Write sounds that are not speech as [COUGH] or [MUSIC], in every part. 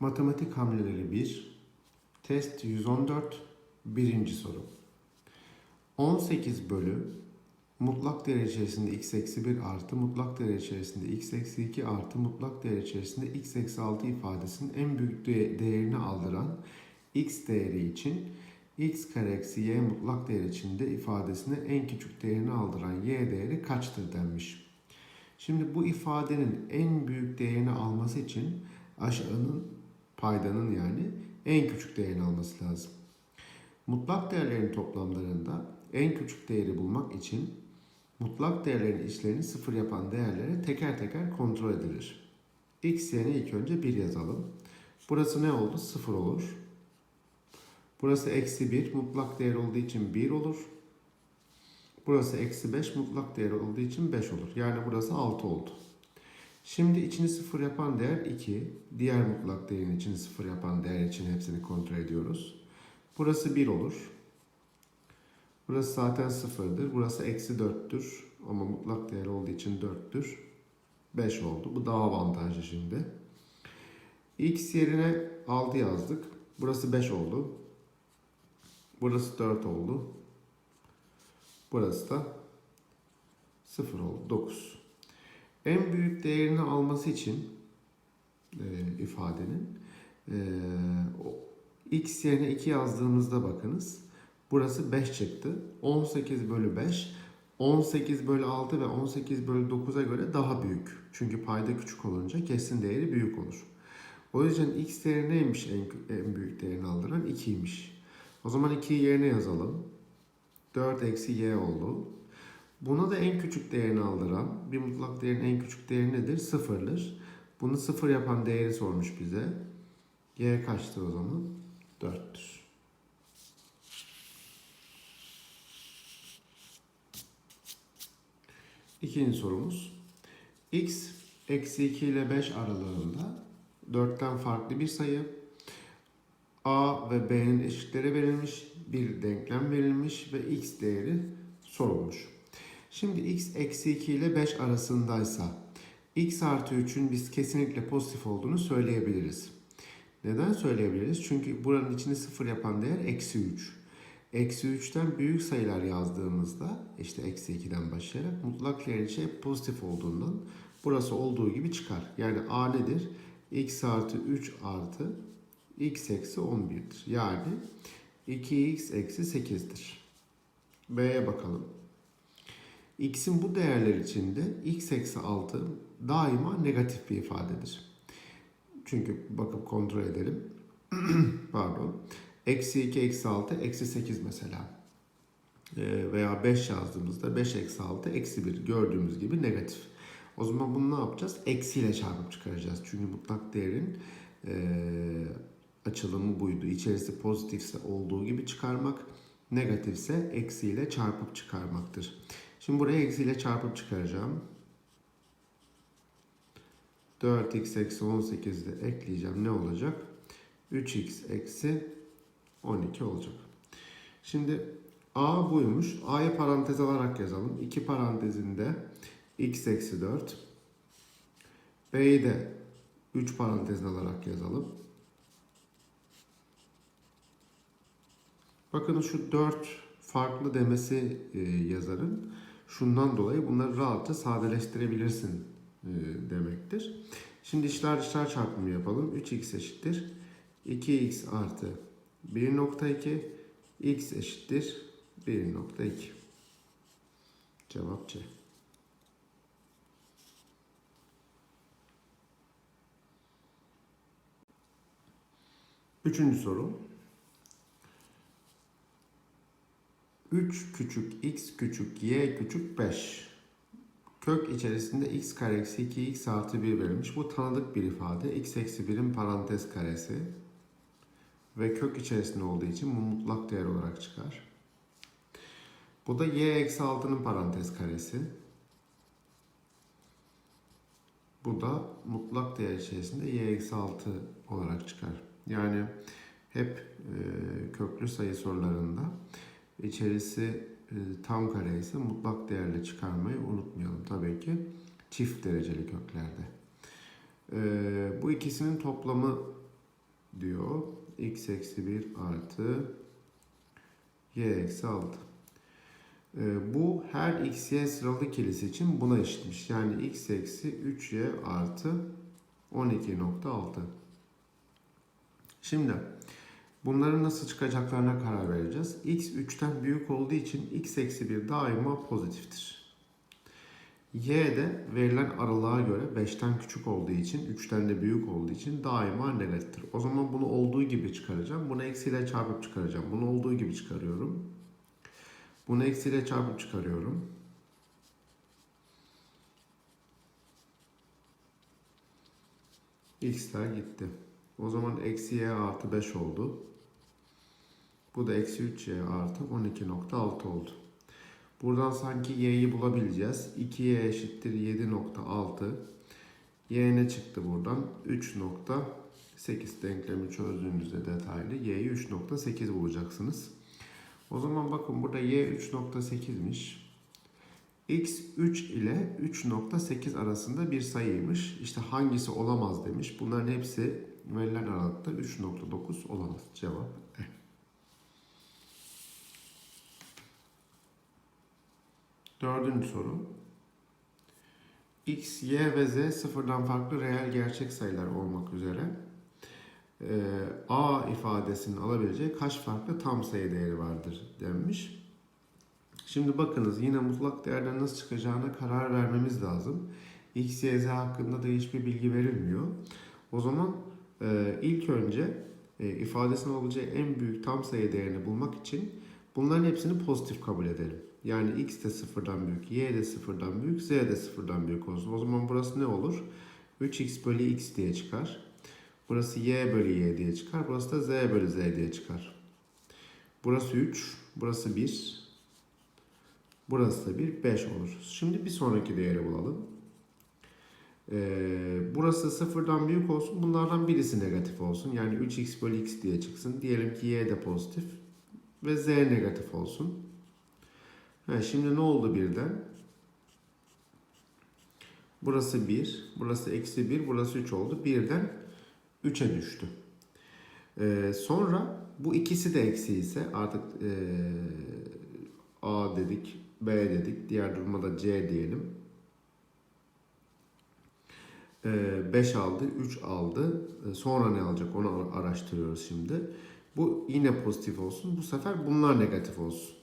Matematik hamleleri 1, test 114, birinci soru. 18 bölü mutlak değer içerisinde x eksi 1 artı mutlak değer içerisinde x eksi 2 artı mutlak değer içerisinde x eksi 6 ifadesinin en büyük de- değerini aldıran x değeri için x kare eksi y mutlak değer içinde ifadesine en küçük değerini aldıran y değeri kaçtır denmiş. Şimdi bu ifadenin en büyük değerini alması için aşağının paydanın yani en küçük değerini alması lazım. Mutlak değerlerin toplamlarında en küçük değeri bulmak için mutlak değerlerin içlerini sıfır yapan değerlere teker teker kontrol edilir. X yerine ilk önce 1 yazalım. Burası ne oldu? 0 olur. Burası eksi 1 mutlak değer olduğu için 1 olur. Burası eksi 5 mutlak değer olduğu için 5 olur. Yani burası 6 oldu. Şimdi içini sıfır yapan değer 2. Diğer mutlak değerin içini sıfır yapan değer için hepsini kontrol ediyoruz. Burası 1 olur. Burası zaten sıfırdır. Burası eksi 4'tür. Ama mutlak değer olduğu için 4'tür. 5 oldu. Bu daha avantajlı şimdi. X yerine 6 yazdık. Burası 5 oldu. Burası 4 oldu. Burası da 0 oldu. 9. En büyük değerini alması için e, ifadenin e, x yerine 2 yazdığımızda bakınız. Burası 5 çıktı. 18 bölü 5 18 bölü 6 ve 18 bölü 9'a göre daha büyük. Çünkü payda küçük olunca kesin değeri büyük olur. O yüzden x değeri neymiş en, en büyük değerini aldıran? 2'ymiş. O zaman 2'yi yerine yazalım. 4 eksi y oldu. Buna da en küçük değerini aldıran bir mutlak değerin en küçük değeri nedir? Sıfırdır. Bunu sıfır yapan değeri sormuş bize. Y kaçtır o zaman? 4'tür. İkinci sorumuz. X eksi 2 ile 5 aralığında 4'ten farklı bir sayı. A ve B'nin eşitleri verilmiş. Bir denklem verilmiş ve X değeri sorulmuş. Şimdi x eksi 2 ile 5 arasındaysa x artı 3'ün biz kesinlikle pozitif olduğunu söyleyebiliriz. Neden söyleyebiliriz? Çünkü buranın içini sıfır yapan değer eksi 3. Eksi 3'ten büyük sayılar yazdığımızda işte eksi 2'den başlayarak mutlak değer içi hep pozitif olduğundan burası olduğu gibi çıkar. Yani a nedir? x artı 3 artı x eksi 11'dir. Yani 2x eksi 8'dir. B'ye bakalım. X'in bu değerler içinde x eksi 6 daima negatif bir ifadedir. Çünkü bakıp kontrol edelim. [CLEARS THROAT] Pardon. Eksi 2 eksi 6 eksi 8 mesela. Ee, veya 5 yazdığımızda 5 eksi 6 eksi 1 gördüğümüz gibi negatif. O zaman bunu ne yapacağız? Eksiyle çarpıp çıkaracağız. Çünkü mutlak değerin e, açılımı buydu. İçerisi pozitifse olduğu gibi çıkarmak, negatifse eksiyle çarpıp çıkarmaktır. Şimdi buraya eksiyle çarpıp çıkaracağım. 4x eksi 18 de ekleyeceğim. Ne olacak? 3x eksi 12 olacak. Şimdi a buymuş. a'yı parantez alarak yazalım. 2 parantezinde x eksi 4. b'yi de 3 parantezine alarak yazalım. Bakın şu 4 farklı demesi e, yazarın. Şundan dolayı bunları rahatça sadeleştirebilirsin e, demektir. Şimdi içler dışlar çarpımı yapalım. 3x eşittir. 2x artı 1.2 x eşittir 1.2 Cevap C. Üçüncü soru. 3 küçük x küçük y küçük 5. Kök içerisinde x kare eksi 2 x artı 1 verilmiş. Bu tanıdık bir ifade. x eksi 1'in parantez karesi. Ve kök içerisinde olduğu için bu mutlak değer olarak çıkar. Bu da y eksi 6'nın parantez karesi. Bu da mutlak değer içerisinde y eksi 6 olarak çıkar. Yani hep e, köklü sayı sorularında içerisi e, tam kare ise mutlak değerle çıkarmayı unutmayalım tabii ki çift dereceli köklerde. E, bu ikisinin toplamı diyor x eksi 1 artı y eksi 6. E, bu her x, y sıralı ikilisi için buna eşitmiş. Yani x eksi 3y artı 12.6. Şimdi bunların nasıl çıkacaklarına karar vereceğiz. x 3'ten büyük olduğu için x eksi 1 daima pozitiftir. y de verilen aralığa göre 5'ten küçük olduğu için 3'ten de büyük olduğu için daima negatiftir. O zaman bunu olduğu gibi çıkaracağım. Bunu eksiyle çarpıp çıkaracağım. Bunu olduğu gibi çıkarıyorum. Bunu eksiyle çarpıp çıkarıyorum. x'ler gitti. O zaman eksi y artı 5 oldu. Bu da eksi 3y artı 12.6 oldu. Buradan sanki y'yi bulabileceğiz. 2y eşittir 7.6. y ne çıktı buradan? 3.8 denklemi çözdüğünüzde detaylı y'yi 3.8 bulacaksınız. O zaman bakın burada y 3.8'miş. x 3 ile 3.8 arasında bir sayıymış. İşte hangisi olamaz demiş. Bunların hepsi verilen aralıkta 3.9 olamaz. Cevap E. Dördüncü soru. x, y ve z sıfırdan farklı reel gerçek sayılar olmak üzere e, a ifadesinin alabileceği kaç farklı tam sayı değeri vardır denmiş. Şimdi bakınız yine mutlak değerden nasıl çıkacağına karar vermemiz lazım. X, Y, Z hakkında da hiçbir bilgi verilmiyor. O zaman e, ilk önce e, ifadesinin olabileceği en büyük tam sayı değerini bulmak için bunların hepsini pozitif kabul edelim. Yani X de sıfırdan büyük, Y de sıfırdan büyük, Z de sıfırdan büyük olsun. O zaman burası ne olur? 3x bölü x diye çıkar. Burası y bölü y diye çıkar. Burası da z bölü z diye çıkar. Burası 3, burası 1, Burası da bir 5 olur. Şimdi bir sonraki değeri bulalım. Ee, burası sıfırdan büyük olsun. Bunlardan birisi negatif olsun. Yani 3x bölü x diye çıksın. Diyelim ki y de pozitif. Ve z negatif olsun. Ha, şimdi ne oldu birden? Burası 1. Burası eksi 1. Burası 3 oldu. Birden 3'e düştü. Ee, sonra bu ikisi de eksi ise artık ee, a dedik. B dedik. Diğer duruma da C diyelim. 5 aldı, 3 aldı. Ee, Sonra ne alacak onu araştırıyoruz şimdi. Bu yine pozitif olsun. Bu sefer bunlar negatif olsun.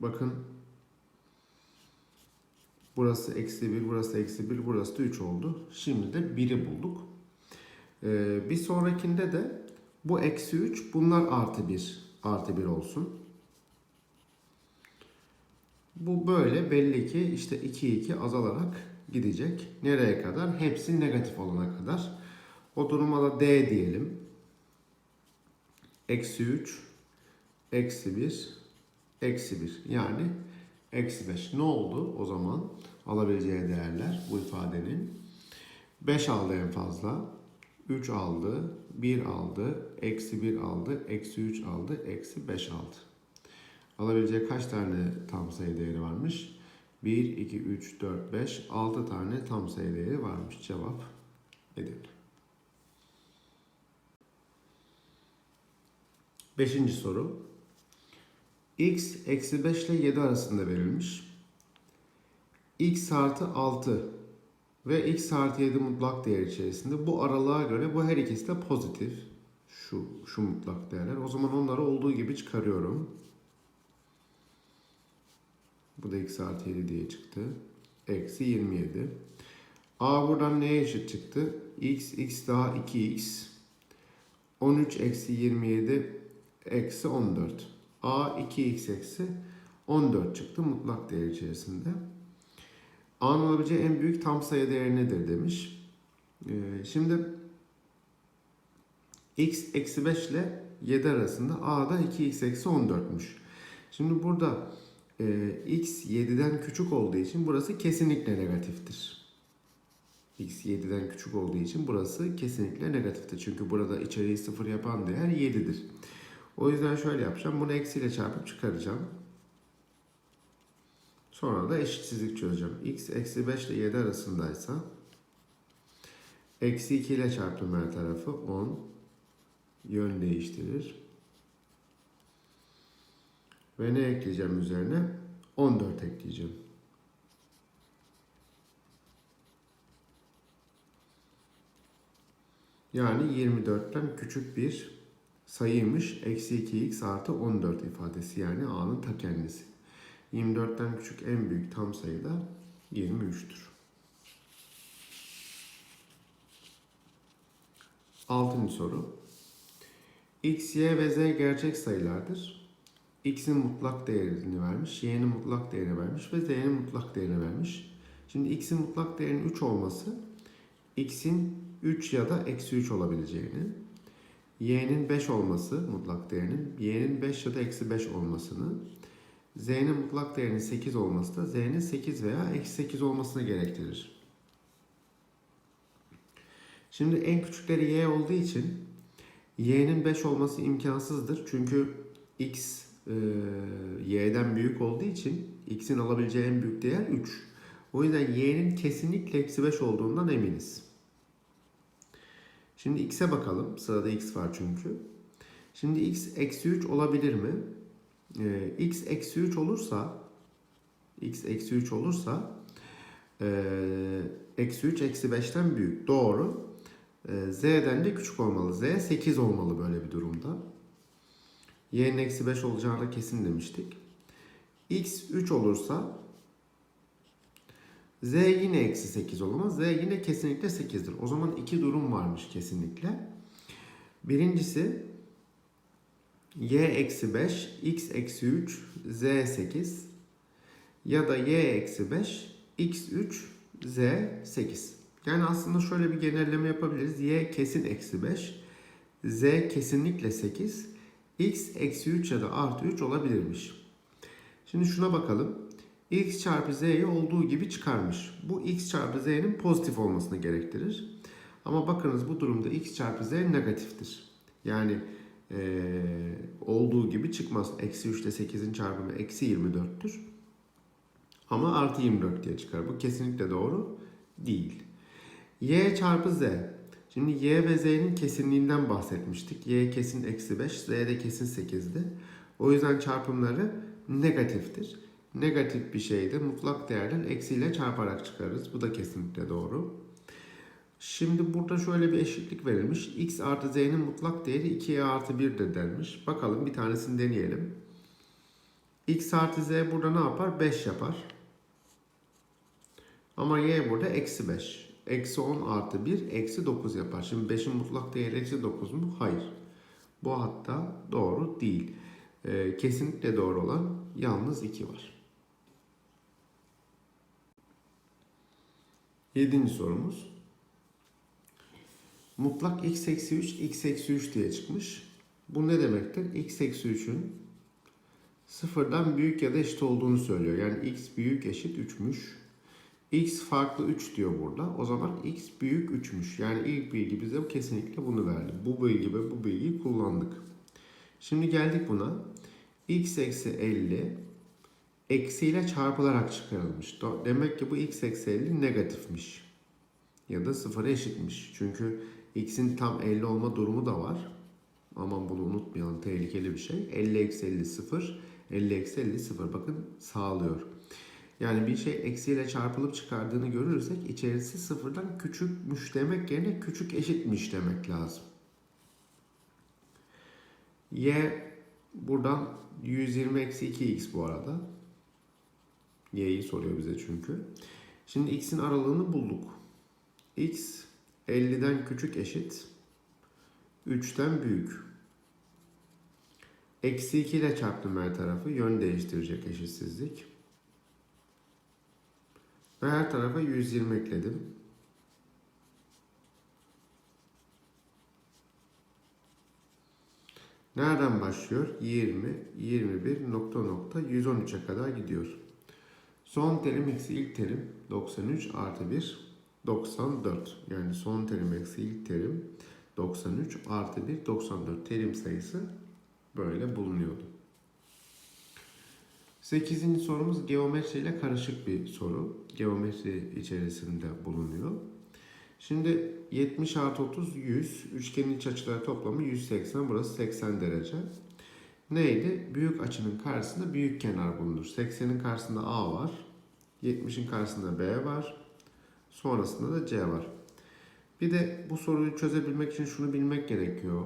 Bakın. Burası eksi 1, burası eksi 1, burası da 3 oldu. Şimdi de 1'i bulduk. Ee, bir sonrakinde de bu eksi 3, bunlar artı 1 artı 1 olsun. Bu böyle belli ki işte 2 2 azalarak gidecek. Nereye kadar? Hepsi negatif olana kadar. O duruma da D diyelim. Eksi 3, eksi 1, eksi 1. Yani eksi 5. Ne oldu o zaman? Alabileceği değerler bu ifadenin. 5 aldı en fazla. 3 aldı, 1 aldı, eksi 1 aldı, eksi 3 aldı, eksi 5 aldı. Alabileceği kaç tane tam sayı değeri varmış? 1, 2, 3, 4, 5, 6 tane tam sayı değeri varmış. Cevap Edirne. Beşinci soru. X eksi 5 ile 7 arasında verilmiş. x artı 6 ve x artı 7 mutlak değer içerisinde. Bu aralığa göre bu her ikisi de pozitif. Şu, şu mutlak değerler. O zaman onları olduğu gibi çıkarıyorum. Bu da x artı 7 diye çıktı. Eksi 27. A buradan neye eşit çıktı? x, x daha 2x. 13 eksi 27 eksi 14. A 2x eksi 14 çıktı mutlak değer içerisinde. A'nın olabileceği en büyük tam sayı değeri nedir demiş. Ee, şimdi x eksi 5 ile 7 arasında A'da 2x eksi 14'müş. Şimdi burada e, x 7'den küçük olduğu için burası kesinlikle negatiftir. x 7'den küçük olduğu için burası kesinlikle negatiftir. Çünkü burada içeriği sıfır yapan değer 7'dir. O yüzden şöyle yapacağım. Bunu eksiyle çarpıp çıkaracağım. Sonra da eşitsizlik çözeceğim. x eksi 5 ile 7 arasındaysa eksi 2 ile çarptım her tarafı 10 yön değiştirir. Ve ne ekleyeceğim üzerine? 14 ekleyeceğim. Yani 24'ten küçük bir sayıymış. Eksi 2x artı 14 ifadesi yani a'nın ta kendisi. 24'ten küçük en büyük tam sayı da 23'tür. Altıncı soru. X, Y ve Z gerçek sayılardır. X'in mutlak değerini vermiş, Y'nin mutlak değerini vermiş ve Z'nin mutlak değerini vermiş. Şimdi X'in mutlak değerinin 3 olması, X'in 3 ya da eksi 3 olabileceğini, Y'nin 5 olması mutlak değerinin, Y'nin 5 ya da eksi 5 olmasını, Z'nin mutlak değerinin 8 olması da Z'nin 8 veya eksi 8 olmasını gerektirir. Şimdi en küçükleri Y olduğu için Y'nin 5 olması imkansızdır. Çünkü X e, Y'den büyük olduğu için X'in alabileceği en büyük değer 3. O yüzden Y'nin kesinlikle eksi 5 olduğundan eminiz. Şimdi X'e bakalım. Sırada X var çünkü. Şimdi X eksi 3 olabilir mi? Ee, X eksi 3 olursa X eksi 3 olursa ee, eksi 3 eksi 5'ten büyük. Doğru. Ee, Z'den de küçük olmalı. Z 8 olmalı böyle bir durumda. Y'nin eksi 5 olacağını kesin demiştik. X 3 olursa Z yine eksi 8 olamaz. Z yine kesinlikle 8'dir. O zaman iki durum varmış kesinlikle. Birincisi y eksi 5, x eksi 3, z 8 ya da y eksi 5, x 3, z 8. Yani aslında şöyle bir genelleme yapabiliriz. y kesin eksi 5, z kesinlikle 8, x eksi 3 ya da artı 3 olabilirmiş. Şimdi şuna bakalım x çarpı z'yi olduğu gibi çıkarmış. Bu x çarpı z'nin pozitif olmasını gerektirir. Ama bakınız bu durumda x çarpı z negatiftir. Yani ee, olduğu gibi çıkmaz. Eksi 3 ile 8'in çarpımı eksi 24'tür. Ama artı 24 diye çıkar. Bu kesinlikle doğru değil. y çarpı z. Şimdi y ve z'nin kesinliğinden bahsetmiştik. y kesin eksi 5, z de kesin 8'di. O yüzden çarpımları negatiftir negatif bir şeydi. Mutlak değerden eksiyle çarparak çıkarırız. Bu da kesinlikle doğru. Şimdi burada şöyle bir eşitlik verilmiş. x artı z'nin mutlak değeri 2y artı 1'dir denmiş. Bakalım bir tanesini deneyelim. x artı z burada ne yapar? 5 yapar. Ama y burada eksi 5. Eksi 10 artı 1 eksi 9 yapar. Şimdi 5'in mutlak değeri eksi 9 mu? Hayır. Bu hatta doğru değil. Ee, kesinlikle doğru olan yalnız 2 var. Yedinci sorumuz. Mutlak x eksi 3, x eksi 3 diye çıkmış. Bu ne demektir? x eksi 3'ün sıfırdan büyük ya da eşit olduğunu söylüyor. Yani x büyük eşit 3'müş. x farklı 3 diyor burada. O zaman x büyük 3'müş. Yani ilk bilgi bize kesinlikle bunu verdi. Bu bilgi ve bu bilgiyi kullandık. Şimdi geldik buna. x eksi 50 eksiyle çarpılarak çıkarılmış. Demek ki bu x eksi 50 negatifmiş. Ya da sıfıra eşitmiş. Çünkü x'in tam 50 olma durumu da var. Aman bunu unutmayalım tehlikeli bir şey. 50 eksi 50 sıfır. 50 eksi 50 sıfır. Bakın sağlıyor. Yani bir şey eksiyle çarpılıp çıkardığını görürsek içerisi sıfırdan küçükmüş demek yerine küçük eşitmiş demek lazım. Y buradan 120 eksi 2x bu arada. Y'yi soruyor bize çünkü. Şimdi x'in aralığını bulduk. x 50'den küçük eşit 3'ten büyük. Eksi 2 ile çarptım her tarafı. Yön değiştirecek eşitsizlik. Ve her tarafa 120 ekledim. Nereden başlıyor? 20, 21, nokta nokta 113'e kadar gidiyor. Son terim eksi ilk terim 93 artı 1 94. Yani son terim eksi ilk terim 93 artı 1 94 terim sayısı böyle bulunuyordu. 8. sorumuz geometri ile karışık bir soru. Geometri içerisinde bulunuyor. Şimdi 70 artı 30 100. Üçgenin iç açıları toplamı 180. Burası 80 derece. Neydi? Büyük açının karşısında büyük kenar bulunur. 80'in karşısında A var. 70'in karşısında B var. Sonrasında da C var. Bir de bu soruyu çözebilmek için şunu bilmek gerekiyor.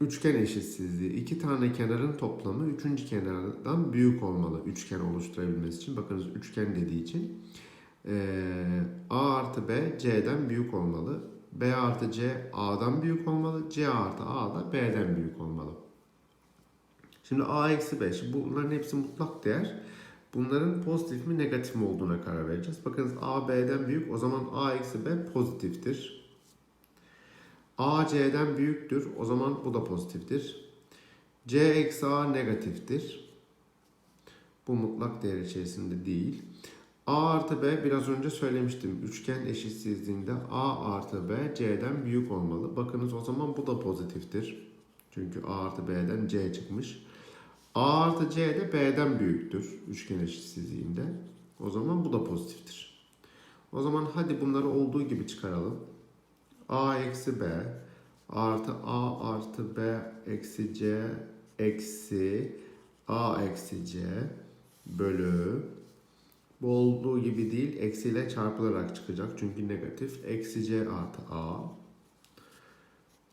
Üçgen eşitsizliği. iki tane kenarın toplamı üçüncü kenardan büyük olmalı üçgen oluşturabilmesi için. Bakınız üçgen dediği için. Ee, A artı B C'den büyük olmalı. B artı C A'dan büyük olmalı. C artı A da B'den büyük olmalı. Şimdi A eksi B. Şimdi bunların hepsi mutlak değer. Bunların pozitif mi negatif mi olduğuna karar vereceğiz. Bakınız A B'den büyük. O zaman A eksi B pozitiftir. A C'den büyüktür. O zaman bu da pozitiftir. C eksi A negatiftir. Bu mutlak değer içerisinde değil. A artı B biraz önce söylemiştim. Üçgen eşitsizliğinde A artı B C'den büyük olmalı. Bakınız o zaman bu da pozitiftir. Çünkü A artı B'den C çıkmış. A artı C de B'den büyüktür üçgen eşitsizliğinde. O zaman bu da pozitiftir. O zaman hadi bunları olduğu gibi çıkaralım. A eksi B artı A artı B eksi C eksi A eksi C bölü bu olduğu gibi değil eksiyle çarpılarak çıkacak çünkü negatif eksi C artı A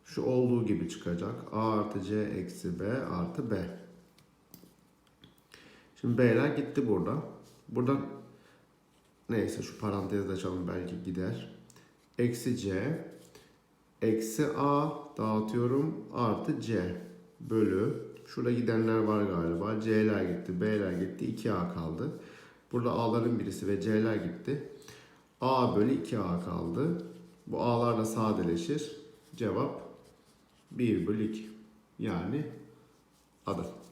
şu olduğu gibi çıkacak A artı C eksi B artı B Şimdi B'ler gitti burada. Buradan neyse şu parantezi açalım belki gider. Eksi C eksi A dağıtıyorum artı C bölü şurada gidenler var galiba. C'ler gitti, B'ler gitti, 2A kaldı. Burada A'ların birisi ve C'ler gitti. A bölü 2A kaldı. Bu A'lar da sadeleşir. Cevap 1 bölü 2. Yani adı.